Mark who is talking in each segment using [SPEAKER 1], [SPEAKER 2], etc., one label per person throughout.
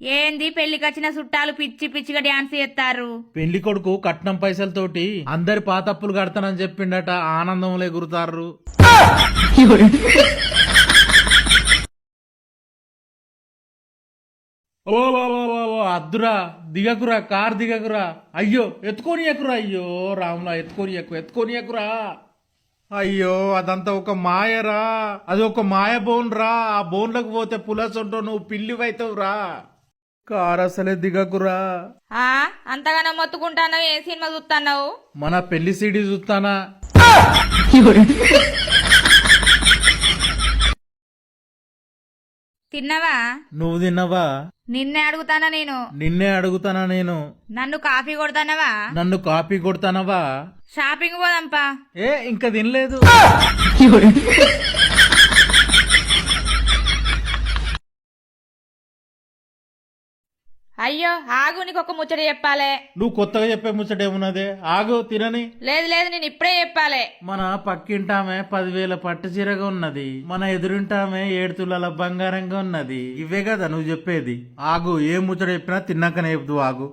[SPEAKER 1] ఏంది పెళ్ళికొచ్చిన చుట్టాలు పిచ్చి పిచ్చిగా డాన్స్ చేస్తారు?
[SPEAKER 2] పెళ్ళి కొడుకు కట్నం పైసలతోటి అందరి పాతప్పులు కడతానని చెప్పిండట ఆనందంలో ఎగురుతారు. ఓ అద్దురా దిగకురా కార్ దిగకురా. అయ్యో ఎత్తుకొని ఎక్కురా అయ్యో రాములా ఎత్తుకొని ఎక్కు ఎత్తుకొని ఎక్కురా అయ్యో అదంతా ఒక మాయరా అది ఒక మాయ బోన్ రా ఆ బోన్లకు పోతే పులసంటో నువ్వు పిల్లివైతావు రా కార్ అసలే దిగకురా.
[SPEAKER 1] ఆ అంతగానో మొత్తుకుంటానో ఏ సినిమా చూస్తున్నావు
[SPEAKER 2] మన పెళ్ళి సీడీ చూస్తానా?
[SPEAKER 1] తిన్నావా?
[SPEAKER 2] నువ్వు తిన్నవా?
[SPEAKER 1] నిన్నే అడుగుతానా నేను?
[SPEAKER 2] నిన్నే అడుగుతానా నేను?
[SPEAKER 1] నన్ను కాఫీ కొడతానవా?
[SPEAKER 2] నన్ను కాపీ కొడతానవా?
[SPEAKER 1] షాపింగ్ పోదాంపా.
[SPEAKER 2] ఏ ఇంకా తినలేదు.
[SPEAKER 1] అయ్యో ఆగు నీకు ఒక ముచ్చట చెప్పాలే.
[SPEAKER 2] నువ్వు కొత్తగా చెప్పే ముచ్చట ఏమున్నదే? ఆగు తినని.
[SPEAKER 1] లేదు లేదు నేను ఇప్పుడే చెప్పాలే.
[SPEAKER 2] మన పక్కింటామె పదివేల పట్టు చీరగా ఉన్నది. మన ఎదురింటామె ఏడు తులాల బంగారంగా ఉన్నది. ఇవే కదా నువ్వు చెప్పేది. ఆగు ఏ ముచ్చట చెప్పినా తిన్నాకనే చెప్తూ ఆగు.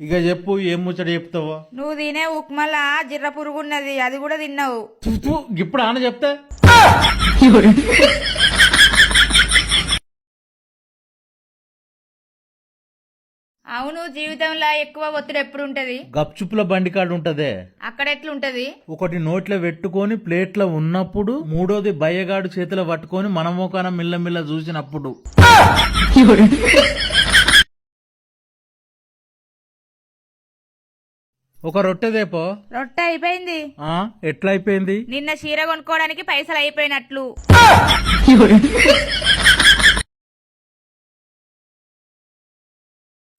[SPEAKER 2] ఇక చెప్పు ఏం ముచ్చట చెప్తావో?
[SPEAKER 1] నువ్వు తినే ఉప్మాలా జిర్ర పురుగున్నది అది కూడా తిన్నావు.
[SPEAKER 2] ఇప్పుడు ఆన చెప్తే?
[SPEAKER 1] అవును జీవితంలో ఎక్కువ ఒత్తిడి ఎప్పుడు ఉంటది
[SPEAKER 2] గప్చుప్పుల బండి కాడు ఉంటదే.
[SPEAKER 1] అక్కడ ఎట్లుంటది?
[SPEAKER 2] ఒకటి నోట్లో పెట్టుకొని ప్లేట్లో ఉన్నప్పుడు మూడోది బయ్యగాడు చేతిలో పట్టుకొని మన మోకాన మిల్లమిల్ల చూసినప్పుడు. ఒక రొట్టెదేపో
[SPEAKER 1] రొట్టె అయిపోయింది.
[SPEAKER 2] ఆ ఎట్లా అయిపోయింది
[SPEAKER 1] నిన్న చీర కొనుక్కోవడానికి పైసలు అయిపోయినట్లు.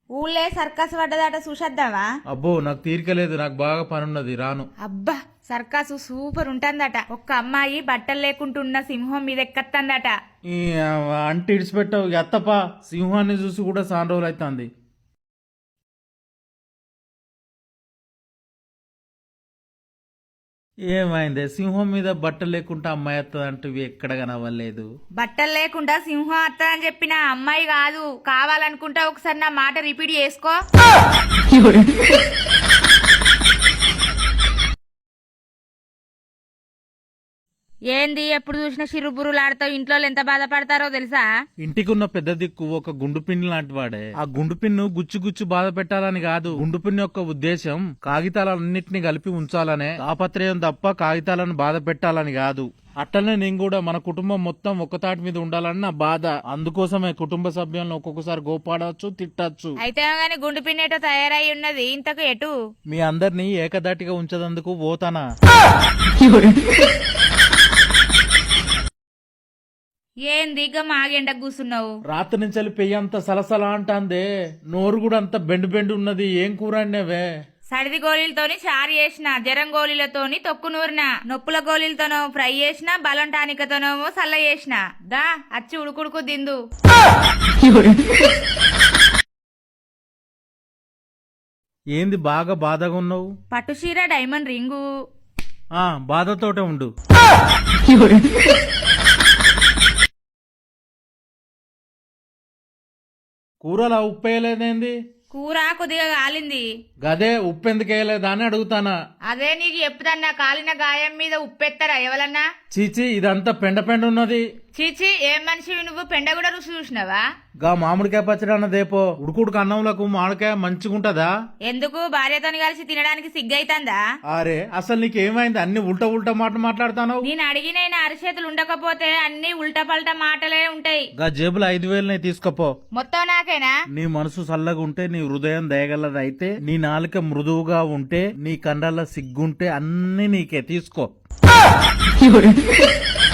[SPEAKER 1] ఊళ్ళే సర్కస్ పడ్డదాట చూసేద్దావా
[SPEAKER 2] అబ్బో నాకు తీరికలేదు నాకు బాగా పనున్నది రాను.
[SPEAKER 1] అబ్బా సర్కసు సూపర్ ఉంటుందట. ఒక్క అమ్మాయి బట్టలు లేకుంటున్న సింహం మీద ఎక్కత్తందట.
[SPEAKER 2] అంటి ఇడిచిపెట్టావు ఎత్తపా. సింహాన్ని చూసి కూడా సాన్ రోజులు అవుతుంది. ఏమైంది? సింహం మీద బట్టలు లేకుండా అమ్మాయి వస్తుంది అంటే ఎక్కడ కనవ్వలేదు
[SPEAKER 1] బట్టలు లేకుండా సింహం అత్తదని చెప్పిన అమ్మాయి కాదు. కావాలనుకుంటా ఒకసారి నా మాట రిపీట్ చేసుకో. ఏంది ఎప్పుడు చూసినా చిరుబురులాడతావు ఇంట్లో ఎంత బాధపడతారో తెలుసా?
[SPEAKER 2] ఇంటికి ఉన్న పెద్ద దిక్కు ఒక గుండు పిన్ లాంటి వాడే. ఆ గుండు పిన్ను గుచ్చు గుచ్చు బాధ పెట్టాలని కాదు. గుండు పిన్ యొక్క ఉద్దేశం కాగితాలన్నింటినీ కలిపి ఉంచాలనే తాపత్రయం తప్ప కాగితాలను బాధ పెట్టాలని కాదు. అట్టనే నేను కూడా మన కుటుంబం మొత్తం ఒక తాటి మీద ఉండాలని నా బాధ. అందుకోసమే కుటుంబ సభ్యులను ఒక్కొక్కసారి గోపాడవచ్చు తిట్టచ్చు.
[SPEAKER 1] అయితే గాని గుండు పిన్నేటో తయారై ఉన్నది? ఇంతకు ఎటు?
[SPEAKER 2] మీ అందరినీ ఏకదాటిగా ఉంచదందుకు పోతానా
[SPEAKER 1] ఏంది ఇక మాగెండ కూసున్నావు
[SPEAKER 2] రాత్రి నుంచి పెయ్యి అంత సలసల అంటాందే. నోరు కూడా అంత బెండు బెండు ఉన్నది. ఏం కూర
[SPEAKER 1] సడిది గోళీలతోని చారు చేసిన జరం గోళీలతోని తొక్కు నూరిన నొప్పుల గోళీలతోనో ఫ్రై చేసిన బలం టానికతోనేమో సల్ల చేసిన. దా అచ్చి ఉడుకుడుకు దిందు
[SPEAKER 2] ఏంది బాగా బాధగా ఉన్నావు?
[SPEAKER 1] పట్టు చీర డైమండ్ రింగు.
[SPEAKER 2] ఆ బాధతోటే ఉండు. కూరలా ఉప్పు వేయలేదేంది
[SPEAKER 1] కూర కొద్దిగా కాలింది.
[SPEAKER 2] గదే ఉప్పు ఎందుకు వేయలేదా అని అడుగుతానా?
[SPEAKER 1] అదే నీకు ఎప్పుడన్నా కాలిన గాయం మీద ఉప్పెత్తారా ఎవలన్నా
[SPEAKER 2] చీచి ఇదంతా పెండ పెండ ఉన్నది.
[SPEAKER 1] చీచి ఏం మనిషివి నువ్వు? పెండ కూడా రుచి చూసినావా?
[SPEAKER 2] గా మామిడికాయ పచ్చడి అన్నదేపో. ఉడుకుడుకు అన్నంలకు మామిడికాయ మంచిగుంటదా?
[SPEAKER 1] ఎందుకు? భార్యతోని కలిసి తినడానికి సిగ్గైతందా?
[SPEAKER 2] అరే అసలు నీకేమైంది? అన్ని ఉల్టా ఉల్టా మాట మాట్లాడతాను
[SPEAKER 1] నేను అడిగిన అరిచేతులు ఉండకపోతే అన్ని ఉల్టా పల్టా మాటలే ఉంటాయి.
[SPEAKER 2] గా జేబులు ఐదు వేలు తీసుకోపో.
[SPEAKER 1] మొత్తం నాకేనా?
[SPEAKER 2] నీ మనసు చల్లగా ఉంటే నీ హృదయం దయగలది అయితే నీ నాలుక మృదువుగా ఉంటే నీ కండల సిగ్గుంటే అన్ని నీకే తీసుకో.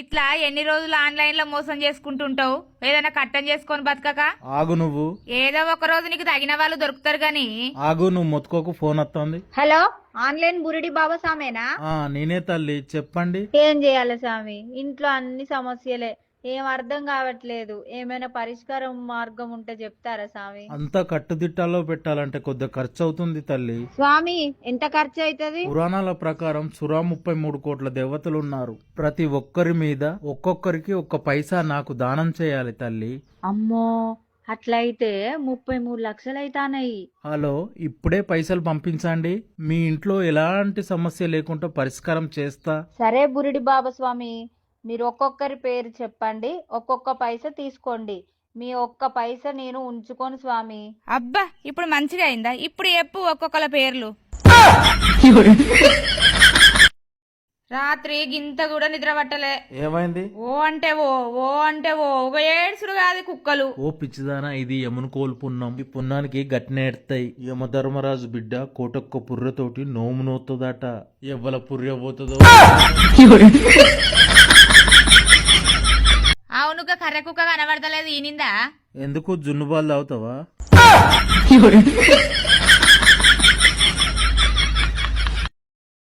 [SPEAKER 1] ఇట్లా ఎన్ని రోజులు ఆన్లైన్లో మోసం చేసుకుంటుంటావు? ఏదైనా కట్టం చేసుకొని బతకక?
[SPEAKER 2] ఆగు నువ్వు.
[SPEAKER 1] ఏదో ఒక రోజు నీకు తగిన వాళ్ళు దొరుకుతారు గాని.
[SPEAKER 2] ఆగు నువ్వు మొత్తుకోకు ఫోన్ వస్తుంది
[SPEAKER 3] హలో ఆన్లైన్ బురిడి బాబా సామేనా?
[SPEAKER 2] ఆ నేనే తల్లి చెప్పండి.
[SPEAKER 3] ఏం చేయాలి స్వామి ఇంట్లో అన్ని సమస్యలే. ఏం అర్థం కావట్లేదు. ఏమైనా పరిష్కారం మార్గం ఉంటే చెప్తారా స్వామి?
[SPEAKER 2] అంతా కట్టుదిట్టాల్లో పెట్టాలంటే కొద్దిగా ఖర్చు అవుతుంది తల్లి.
[SPEAKER 3] స్వామి ఎంత ఖర్చు అవుతుంది
[SPEAKER 2] పురాణాల ప్రకారం సురా ముప్పై మూడు కోట్ల దేవతలు ఉన్నారు ప్రతి ఒక్కరి మీద ఒక్కొక్కరికి ఒక్క పైసా నాకు దానం చేయాలి తల్లి.
[SPEAKER 3] అమ్మో అట్లయితే ముప్పై మూడు లక్షలు అవుతానాయి
[SPEAKER 2] హలో ఇప్పుడే పైసలు పంపించండి. మీ ఇంట్లో ఎలాంటి సమస్య లేకుండా పరిష్కారం చేస్తా.
[SPEAKER 3] సరే బురిడి బాబా స్వామి మీరు ఒక్కొక్కరి పేరు చెప్పండి ఒక్కొక్క పైస తీసుకోండి. మీ ఒక్క పైస నేను ఉంచుకోను స్వామి.
[SPEAKER 1] అబ్బా ఇప్పుడు మంచిగా అయిందా? ఇప్పుడు చెప్పు ఒక్కొక్కల పేర్లు. రాత్రి గింత కూడా నిద్ర పట్టలే.
[SPEAKER 2] ఏమైంది?
[SPEAKER 1] ఓ అంటే ఓ ఓ అంటే ఓ ఒక ఏడ్సుడు కాదు కుక్కలు.
[SPEAKER 2] ఓ పిచ్చిదానా ఇది యమును కోల్పున్నాం ఈ పున్నానికి గట్టినేడతాయి యమధర్మరాజు బిడ్డ కోటొక్క పుర్రెతోటి నోము నోతుందట ఎవ్వల పుర్రె పోతుందో?
[SPEAKER 1] అవునుగా కర్రె కుక్క కనబడతలేదు ఈనిందా?
[SPEAKER 2] ఎందుకు జున్ను బాల్ తాగుతావా?